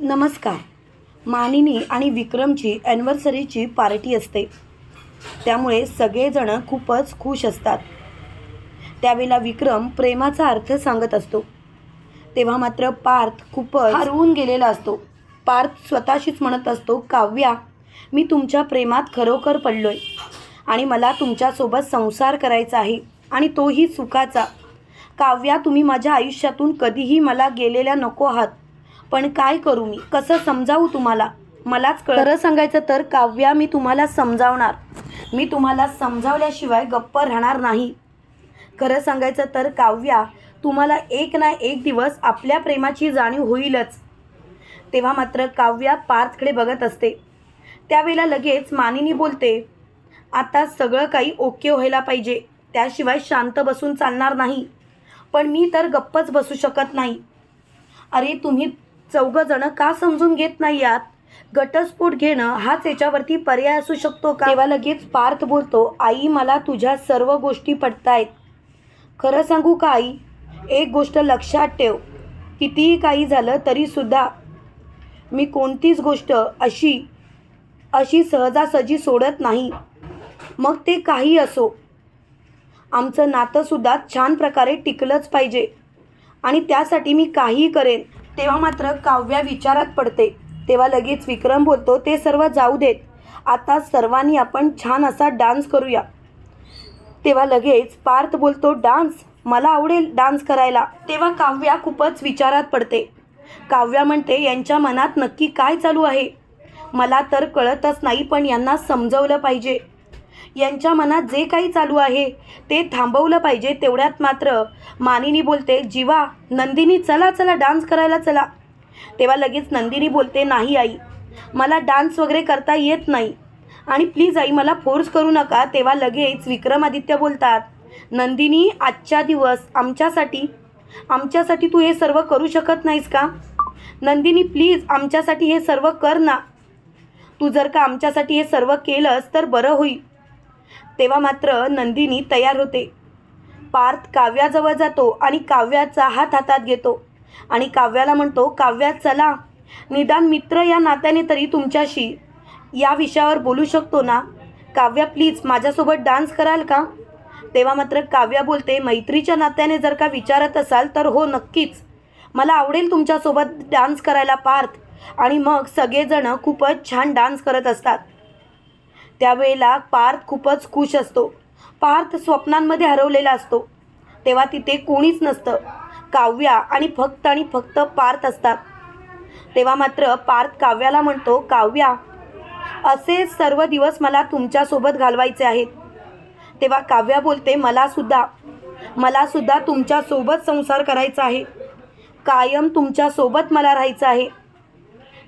नमस्कार. मानिनी आणि विक्रमची ॲनिव्हर्सरीची पार्टी असते. त्यामुळे सगळेजण खूपच खुश असतात. त्यावेळेला विक्रम प्रेमाचा अर्थ सांगत असतो. तेव्हा मात्र पार्थ खूपच हरवून गेलेला असतो. पार्थ स्वतःशीच म्हणत असतो काव्या मी तुमच्या प्रेमात खरोखर पडलोय आणि मला तुमच्यासोबत संसार करायचा आहे आणि तोही सुखाचा. काव्या तुम्ही माझ्या आयुष्यातून कधीही मला गेलेल्या नको आहात. पण काय करू मी? कसं समजावू तुम्हाला? मलाच खरं सांगायचं तर काव्या मी तुम्हाला समजावणार. मी तुम्हाला समजावल्याशिवाय गप्प राहणार नाही. खरं सांगायचं तर काव्या तुम्हाला एक ना एक दिवस आपल्या प्रेमाची जाणीव होईलच. तेव्हा मात्र काव्या पार्थकडे बघत असते. त्यावेळेला लगेच मानिनी बोलते आता सगळं काही ओके व्हायला पाहिजे. त्याशिवाय शांत बसून चालणार नाही. पण मी तर गप्पच बसू शकत नाही. अरे तुम्ही जण का समजून घेत नाही यात? घटस्फोट घेणं हाच याच्यावरती पर्याय असू शकतो का? तेव्हा लगेच पार्थ बोलतो आई मला तुझ्या सर्व गोष्टी पटतायत. खरं सांगू का आई? एक गोष्ट लक्षात ठेव. कितीही काही झालं तरीसुद्धा मी कोणतीच गोष्ट अशी अशी सहजासहजी सोडत नाही. मग ते काही असो. आमचं नातंसुद्धा छान प्रकारे टिकलंच पाहिजे. आणि त्यासाठी मी काहीही करेन. तेव्हा मात्र काव्या विचारात पडते. तेव्हा लगेच विक्रम बोलतो ते सर्व जाऊ देत. आता सर्वांनी आपण छान असा डान्स करूया. तेव्हा लगेच पार्थ बोलतो डान्स? मला आवडेल डान्स करायला. तेव्हा काव्या खूपच विचारात पडते. काव्या म्हणते यांच्या मनात नक्की काय चालू आहे? मला तर कळतच नाही पण यांना समजवलं पाहिजे. यांच्या मनात जे काही चालू आहे ते थांबवलं पाहिजे तेवढ्यात मात्र मानिनी बोलते जीवा नंदिनी चला चला डान्स करायला चला. तेव्हा लगेच नंदिनी बोलते नाही आई मला डान्स वगैरे करता येत नाही आणि प्लीज आई मला फोर्स करू नका. तेव्हा लगेच विक्रमादित्य बोलतात नंदिनी आजच्या दिवस आमच्यासाठी आमच्यासाठी तू हे सर्व करू शकत नाहीस का? नंदिनी प्लीज आमच्यासाठी हे सर्व कर ना. तू जर का आमच्यासाठी हे सर्व केलंस तर बरं होईल. तेव्हा मात्र नंदिनी तयार होते. पार्थ काव्याजवळ जातो आणि काव्याचा हात हातात घेतो. आणि काव्याला म्हणतो काव्या चला. निदान मित्र या नात्याने तरी तुमच्याशी या विषयावर बोलू शकतो ना? काव्या प्लीज माझ्यासोबत डान्स कराल का? तेव्हा मात्र काव्या बोलते मैत्रीच्या नात्याने जर का विचारत असाल तर हो नक्कीच. मला आवडेल तुमच्यासोबत डान्स करायला पार्थ. आणि मग सगळेजणं खूपच छान डान्स करत असतात. त्यावेळेला पार्थ खूपच खुश असतो. पार्थ स्वप्नांमध्ये हरवलेला असतो. तेव्हा तिथे कोणीच नसतं. काव्या आणि फक्त आणि फक्त पार्थ असतात. तेव्हा मात्र पार्थ काव्याला म्हणतो काव्या असे सर्व दिवस मला तुमच्यासोबत घालवायचे आहेत तेव्हा काव्या बोलते मलासुद्धा मलासुद्धा तुमच्यासोबत संसार करायचा आहे. कायम तुमच्यासोबत मला राहायचं आहे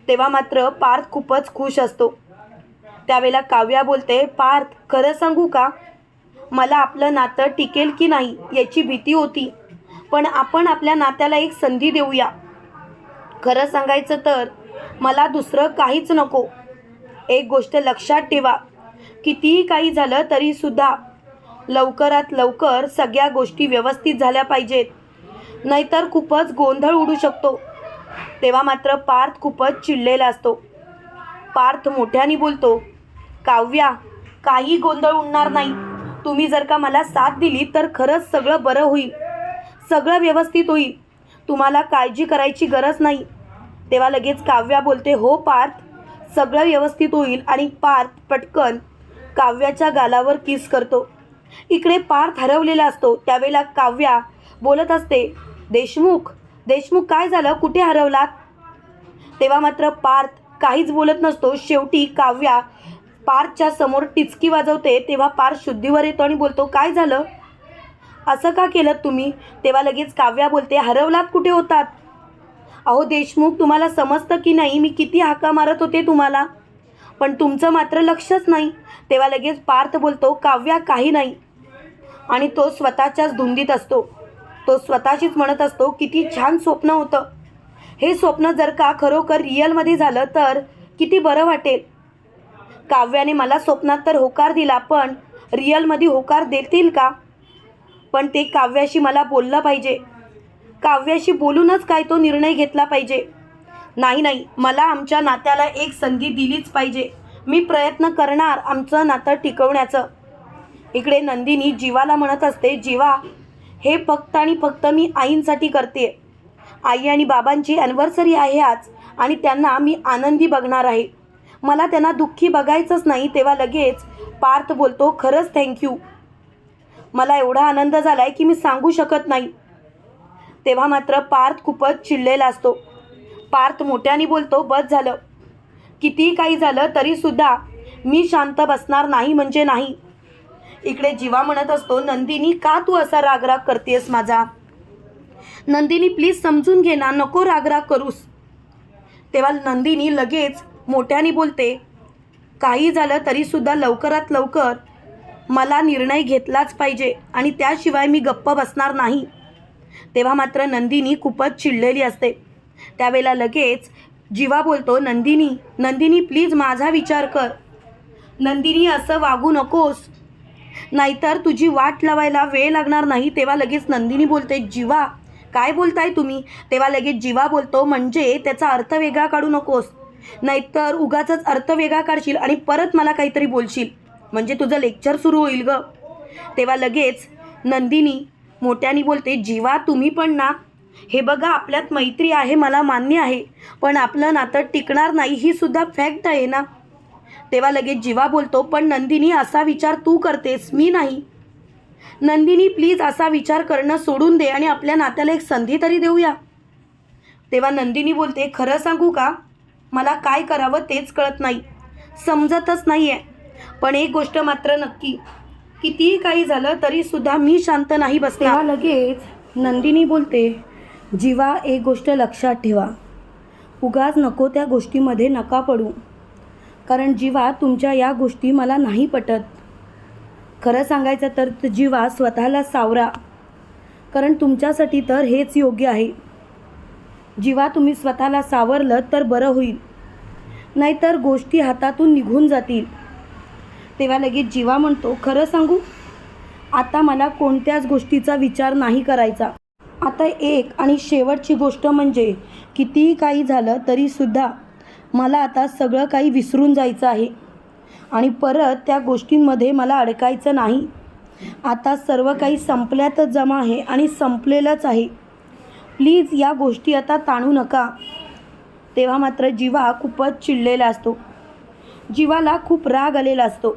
तेव्हा मात्र पार्थ खूपच खुश असतो. त्यावेळेला काव्या बोलते पार्थ खरं सांगू का? मला आपलं नातं टिकेल की नाही याची भीती होती. पण आपण आपल्या नात्याला एक संधी देऊया. खरं सांगायचं तर मला दुसरं काहीच नको. एक गोष्ट लक्षात ठेवा. कितीही काही झालं तरीसुद्धा लवकरात लवकर सगळ्या गोष्टी व्यवस्थित झाल्या पाहिजेत. नाहीतर खूपच गोंधळ उडू शकतो. तेव्हा मात्र पार्थ खूपच चिडलेला असतो. पार्थ मोठ्याने बोलतो काव्या काही गोंधळ उडणार नाही. तुम्ही जर का मला साथ दिली तर खरंच सगळं बरं होईल. सगळं व्यवस्थित होईल. तुम्हाला काळजी करायची गरज नाही. तेव्हा लगेच काव्या बोलते हो पार्थ. सगळं व्यवस्थित होईल आणि पार्थ पटकन काव्याच्या गालावर किस करतो. इकडे पार्थ हरवलेला असतो. त्यावेळेला काव्या बोलत असते देशमुख देशमुख काय झालं? कुठे हरवलात? तेव्हा मात्र पार्थ काहीच बोलत नसतो. शेवटी काव्या पार्थच्या समोर टिचकी वाजवते तेव्हा पार्थ शुद्धीवर येतो आणि बोलतो काय झालं? असं का केलं तुम्ही? तेव्हा लगेच काव्या बोलते हरवलात कुठे होतात? अहो देशमुख तुम्हाला समजतं की नाही मी किती हाका मारत होते तुम्हाला. पण तुमचं मात्र लक्षच नाही. तेव्हा लगेच पार्थ बोलतो काव्या काही नाही. आणि तो स्वतःच्याच धुंदीत असतो. तो स्वतःशीच म्हणत असतो किती छान स्वप्न होतं. हे स्वप्न जर का खरोखर रिअलमध्ये झालं तर किती बरं वाटेल. काव्याने मला स्वप्नात तर होकार दिला पण रिअलमध्ये होकार देतील का? पण ते काव्याशी मला बोललं पाहिजे. काव्याशी बोलूनच काय तो निर्णय घेतला पाहिजे. नाही नाही मला आमच्या नात्याला एक संधी दिलीच पाहिजे. मी प्रयत्न करणार आमचं नातं टिकवण्याचं. इकडे नंदिनी जीवाला म्हणत असते जीवा हे फक्त आणि फक्त मी आईंसाठी करते. आई आणि बाबांची ॲनिव्हर्सरी आहे आज आणि त्यांना मी आनंदी बघणार आहे. मला त्यांना दुःखी बघायचंच नाही तेव्हा लगेच पार्थ बोलतो खरंच थँक्यू मला एवढा आनंद झाला आहे की मी सांगू शकत नाही. तेव्हा मात्र पार्थ खूपच चिडलेला असतो. पार्थ मोठ्याने बोलतो बस झालं. कितीही काही झालं तरीसुद्धा मी शांत बसणार नाही म्हणजे नाही. इकडे जीवा म्हणत असतो नंदिनी का तू असा रागराग करतेस माझा? नंदिनी प्लीज समजून घे ना नको रागराग करूस. तेव्हा नंदिनी लगेच मोठ्याने बोलते काही झालं तरीसुद्धा लवकरात लवकर मला निर्णय घेतलाच पाहिजे आणि त्याशिवाय मी गप्प बसणार नाही. तेव्हा मात्र नंदिनी खूपच चिडलेली असते. त्यावेळेला लगेच जीवा बोलतो नंदिनी नंदिनी प्लीज माझा विचार कर. नंदिनी असं वागू नकोस. नाहीतर तुझी वाट लावायला वेळ लागणार नाही. तेव्हा लगेच नंदिनी बोलते जीवा काय बोलताय तुम्ही? तेव्हा लगेच जीवा बोलतो म्हणजे त्याचा अर्थ वेगळा काढू नकोस. नाहीतर उगाच अर्थ वेगळा काढशील आणि परत मला काहीतरी बोलशील. म्हणजे तुझं लेक्चर सुरू होईल ग. तेव्हा लगेच नंदिनी मोठ्याने बोलते जीवा तुम्ही पण ना. हे बघा आपल्यात मैत्री आहे मला मान्य आहे. पण आपलं नातं टिकणार नाही ही सुद्धा फॅक्ट आहे ना. तेव्हा लगेच जीवा बोलतो पण नंदिनी असा विचार तू करतेस मी नाही. नंदिनी प्लीज असा विचार करणं सोडून दे आणि आपल्या नात्याला एक संधी तरी देऊया. तेव्हा नंदिनी बोलते खरं सांगू का? मला काय करावं तेच कळत नाही. समजतच नाही आहे पण एक गोष्ट मात्र नक्की. कितीही काही झालं तरीसुद्धा मी शांत नाही बसणार. लगेच नंदिनी बोलते जीवा एक गोष्ट लक्षात ठेवा. उगाच नको त्या गोष्टीमध्ये नका पडू. कारण जीवा तुमच्या या गोष्टी मला नाही पटत. खरं सांगायचं तर जीवा स्वतःला सावरा. कारण तुमच्यासाठी तर हेच योग्य आहे. जीवा तुम्ही स्वतःला सावरलं तर बरं होईल. नाहीतर गोष्टी हातातून निघून जातील. तेव्हा लगेच जीवा म्हणतो खरं सांगू आता मला कोणत्याच गोष्टीचा विचार नाही करायचा. आता एक आणि शेवटची गोष्ट म्हणजे कितीही काही झालं तरीसुद्धा मला आता सगळं काही विसरून जायचं आहे. आणि परत त्या गोष्टींमध्ये मला अडकायचं नाही. आता सर्व काही संपल्यातच जमा आहे आणि संपलेलंच आहे. प्लीज या गोष्टी आता ताणू नका. तेव्हा मात्र जीवा खूपच चिडलेला असतो. जीवाला खूप राग आलेला असतो.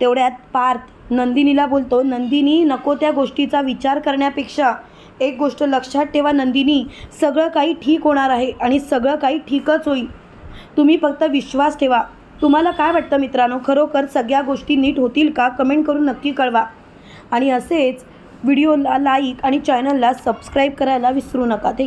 तेवढ्यात पार्थ नंदिनीला बोलतो नंदिनी नको त्या गोष्टीचा विचार करण्यापेक्षा एक गोष्ट लक्षात ठेवा नंदिनी सगळं काही ठीक होणार आहे आणि सगळं काही ठीकच होईल. तुम्ही फक्त विश्वास ठेवा. तुम्हाला काय वाटतं मित्रांनो? खरोखर सगळ्या गोष्टी नीट होतील का? कमेंट करून नक्की कळवा. आणि असेच व्हिडिओला लाईक आणि चॅनलला सबस्क्राईब करायला विसरू नका. ते